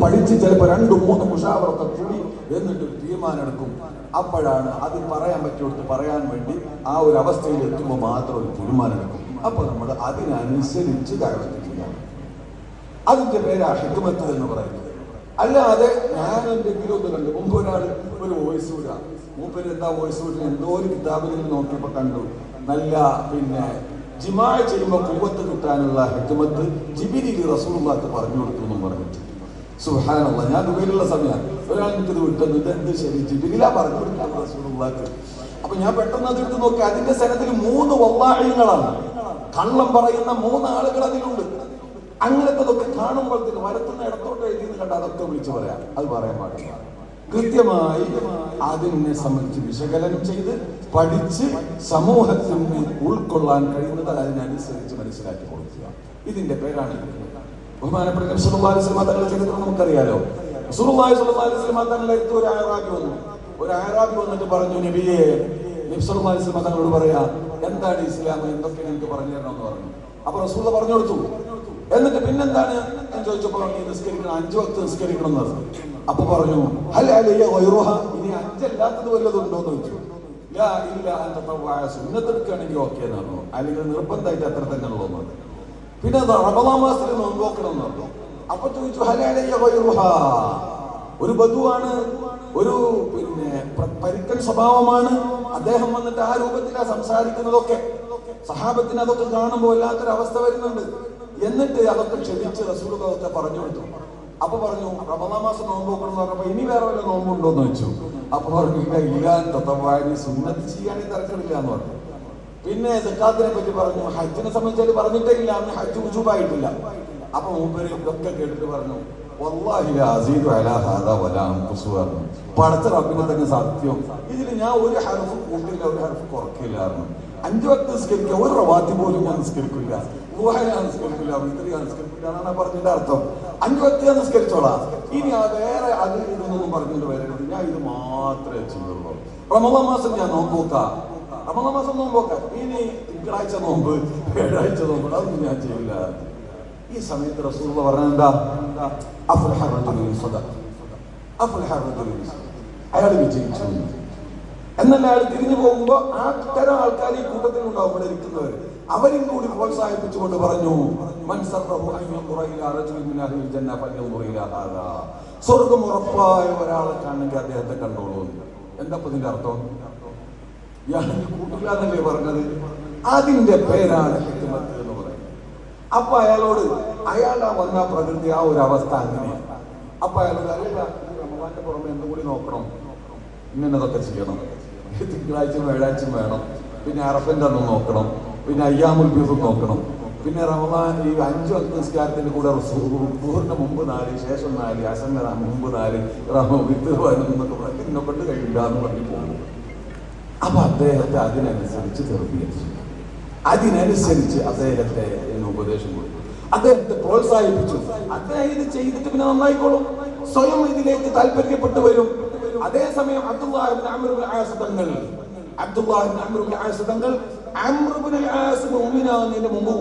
പഠിച്ച് ചിലപ്പോൾ രണ്ടും മൂന്ന് മുഷാവറൊക്കെ കൂടി എന്നിട്ട് ഒരു തീരുമാനം എടുക്കും അപ്പോഴാണ് അത് പറയാൻ പറ്റിയെടുത്ത് പറയാൻ വേണ്ടി ആ ഒരു അവസ്ഥയിൽ എത്തുമ്പോൾ മാത്രം ഒരു തീരുമാനം എടുക്കും അപ്പോൾ നമ്മൾ അതിനനുസരിച്ച് ദൈവത്തിൽ ചെയ്യാം അതിന്റെ പേരാ ഹിക്മത്ത് എന്ന് പറയുന്നത്. അല്ലാതെ ഞാൻ എന്റെ ഗ്രൂപ്പ് കണ്ടു. മുമ്പ് ഒരാൾ ഒരു വോയിസ് വിടുക മൂപ്പര് എന്താ വോയിസ് വിട്ടു എന്തോ ഒരു കിതാബിൽ നോക്കിയപ്പോ കണ്ടു. നല്ല പിന്നെ ജിമാ ചെയ്യുമ്പോൾ കുവത്ത് കിട്ടാനുള്ള ഹിക്മത്ത് ജിബിരിയിൽ റസൂലുള്ളാക്ക് പറഞ്ഞു കൊടുത്തു എന്നും പറഞ്ഞിട്ട് സുഹാനുള്ള ഞാൻ ദുബൈയിലുള്ള സമയമാണ്. ഒരാൾ എനിക്കത് വിട്ടുന്നത് ഇത് എന്ത് ശരി ജിബിരില പറഞ്ഞു കൊടുക്കാൻ അപ്പൊ ഞാൻ പെട്ടെന്ന് അത് എടുത്ത് നോക്കി അതിന്റെ സ്ഥലത്തിൽ മൂന്ന് വള്ളാഴികളാണ് കള്ളം പറയുന്ന മൂന്ന് ആളുകൾ അതിലുണ്ട്. അങ്ങനത്തതൊക്കെ കാണുമ്പോഴത്തേക്ക് വരത്തുന്ന ഇടത്തോട്ട് എഴുതി കണ്ട അതൊക്കെ വിളിച്ചു പറയാം. അത് പറയാൻ പാടില്ല. കൃത്യമായി അതിനെ സംബന്ധിച്ച് വിശകലനം ചെയ്ത് പഠിച്ച് സമൂഹത്തിന് ഉൾക്കൊള്ളാൻ കഴിയുന്നത് അതിനനുസരിച്ച് മനസ്സിലാക്കി കൊടുക്കുക. ഇതിന്റെ പേരാണ് ബഹുമാനപ്പെട്ട നബി സല്ലല്ലാഹു അലൈഹി ചരിത്രം നമുക്കറിയാലോ. റസൂലുള്ളാഹി സ്വല്ലല്ലാഹു അലൈഹി വസല്ലം തങ്ങളുടെ ഒരു ആറാബി വന്നു. ഒരു ആറാബി വന്നിട്ട് പറഞ്ഞു നബിയെ നബി സല്ലല്ലാഹു അലൈഹി വസല്ലം തങ്ങളോട് പറയാ എന്താണ് ഇസ്ലാം എന്തൊക്കെ എനിക്ക് പറഞ്ഞു തരണം? എന്ന് പറഞ്ഞു. അപ്പൊ റസൂൽ പറഞ്ഞു കൊടുത്തു. എന്നിട്ട് പിന്നെന്താണ് ഞാൻ ചോദിച്ചപ്പോൾ നീ നിസ്കരിക്കണം അഞ്ചു വക്ത് നിസ്കരിക്കണം എന്ന് പറഞ്ഞു. അപ്പൊ പറഞ്ഞു ഹൽ അലയ്യ ഗൈറുഹ? ഇനി അഞ്ചല്ലാത്തത് വല്ലതുണ്ടോ? എന്ന് ചോദിച്ചു. ഇല്ല തതവ്വഅ സുന്നത്തെടുക്കുകയാണെങ്കിൽ ഓക്കെ എന്നാണോ അല്ലെങ്കിൽ നിർബന്ധമായിട്ട് അത്ര തന്നെ ഉള്ളൂ പറഞ്ഞു. പിന്നെ റമദാൻ മാസത്തിൽ നോമ്പ് നോക്കണം എന്ന്. അപ്പൊ ചോദിച്ചു ഹലാലയ്യ ഒരു ബന്ധുവാണ് ഒരു പിന്നെ പരുക്കൻ സ്വഭാവമാണ്. അദ്ദേഹം വന്നിട്ട് ആ രൂപത്തിലാണ് സംസാരിക്കുന്നതൊക്കെ. സഹാബത്തിന് അതൊക്കെ കാണുമ്പോൾ വല്ലാത്തൊരു അവസ്ഥ വരുന്നുണ്ട്. എന്നിട്ട് അതൊക്കെ ക്ഷമിച്ച് റസൂലുള്ളാഹി പറഞ്ഞു കൊടുത്തു. അപ്പൊ പറഞ്ഞു റമദാ മാസം നോമ്പ് നോക്കണം എന്ന് പറഞ്ഞപ്പോ ഇനി വേറെ വല്ല നോമ്പുണ്ടോ എന്ന് വെച്ചു അപ്പൊ പറഞ്ഞു ഇല്ല ഇല്ല തത്തവാഴി സുന്നത്ത് ചെയ്യാനേ തിരക്കിടില്ല എന്ന് പറഞ്ഞു. പിന്നെ സക്കാത്തിനെ പറ്റി പറഞ്ഞു ഹജ്ജിനെ സംബന്ധിച്ച് പറഞ്ഞിട്ടേ ഇല്ല അന്ന് ഹജ്ജ് ഉജുബായിട്ടില്ല. അപ്പൊ മൂപ്പര് ഇതൊക്കെ കേട്ടിട്ട് പറഞ്ഞു പടച്ച റബ്ബിനെ തന്നെ സത്യം. ഇതിൽ ഞാൻ ഒരു ഹർഫ് കൂട്ടില്ല ഒരു ഹർഫ് കുറക്കില്ലായിരുന്നു അഞ്ചു വക്ത നിസ്കരിക്കുക ഒരു റവാത്തി പോലും ഞാൻ നിസ്കരിക്കില്ല. ഞാൻ നിസ്കരിക്കില്ല നിസ്കരിക്കില്ല എന്നാണ് പറഞ്ഞതിന്റെ അർത്ഥം. അഞ്ചു വക്ത ഞാൻ ഇനി വേറെ അത് ഇതൊന്നും പറഞ്ഞിട്ട് വരരുത്. ഞാൻ ഇത് മാത്രമേ ചെയ്യുള്ളൂ റമദാൻ മാസം ഞാൻ നോക്കൂക്കാം റമദാൻ മാസം സ്വന്തം പോക്കാൻ ഇനി തിങ്കളാഴ്ച നോമ്പ് ഏഴാഴ്ച നോമ്പ്. അതൊന്നും ഞാൻ ചെയ്യില്ല ഈ സമയത്ത് റസൂൽ പറഞ്ഞെന്താ. അയാൾ വിജയിച്ചു. എന്നല്ല അയാൾ തിരിഞ്ഞു പോകുമ്പോ ആ തരം ആൾക്കാർ ഈ കൂട്ടത്തിൽ ഉണ്ടാവും ഇവിടെ ഇരിക്കുന്നവർ അവരും കൂടി പ്രോത്സാഹിപ്പിച്ചുകൊണ്ട് പറഞ്ഞു. സ്വർഗം ഉറപ്പായ ഒരാളെ കാണണമെങ്കിൽ അദ്ദേഹത്തെ കണ്ടോളൂ എന്താ ഇതിന്റെ അർത്ഥം? കൂട്ടില്ല പറഞ്ഞത്? അതിന്റെ പേരാണ് ഹിക്മത്ത് എന്ന് പറയുന്നത്. അപ്പൊ അയാളോട് അയാൾ ആ വന്ന പ്രകൃതി ആ ഒരു അവസ്ഥ അങ്ങനെയാണ് അപ്പൊ അയാളോട് ഈ റമദാന്റെ പുറമെ എന്തും കൂടി നോക്കണം. ഇന്നതൊക്കെ ചെയ്യണം. തിങ്കളാഴ്ച വ്യാഴാഴ്ചയും വേണം. പിന്നെ അറഫന്റെ അന്ന് നോക്കണം. പിന്നെ അയ്യാമുൽ ബീസും നോക്കണം. പിന്നെ റമദാൻ ഈ അഞ്ചു നിസ്കാരത്തിന്റെ കൂടെ റുഹൂറിന്റെ മുമ്പ് നാല് ശേഷം നാല് അസന്ന മുമ്പ് നാല് റമ വിത്ത് എന്നൊക്കെ പറഞ്ഞ് ഇന്നെ കൊണ്ട് കഴിയില്ല എന്ന് പറഞ്ഞു പോകും. അപ്പൊ അദ്ദേഹത്തെ അതിനനുസരിച്ച് തെർബീയത്ത് അതിനനുസരിച്ച് അദ്ദേഹത്തെ ഉപദേശം കൊടുത്തു. അദ്ദേഹത്തെ പ്രോത്സാഹിപ്പിച്ചു. അദ്ദേഹം ഇത് ചെയ്തിട്ട് പിന്നെ നന്നായിക്കോളും. സ്വയം ഇതിലേക്ക് താല്പര്യപ്പെട്ടു വരും. അതേസമയം തങ്ങൾ അബ്ദുല്ലാഹിബിൻ തങ്ങൾ മുമ്പ്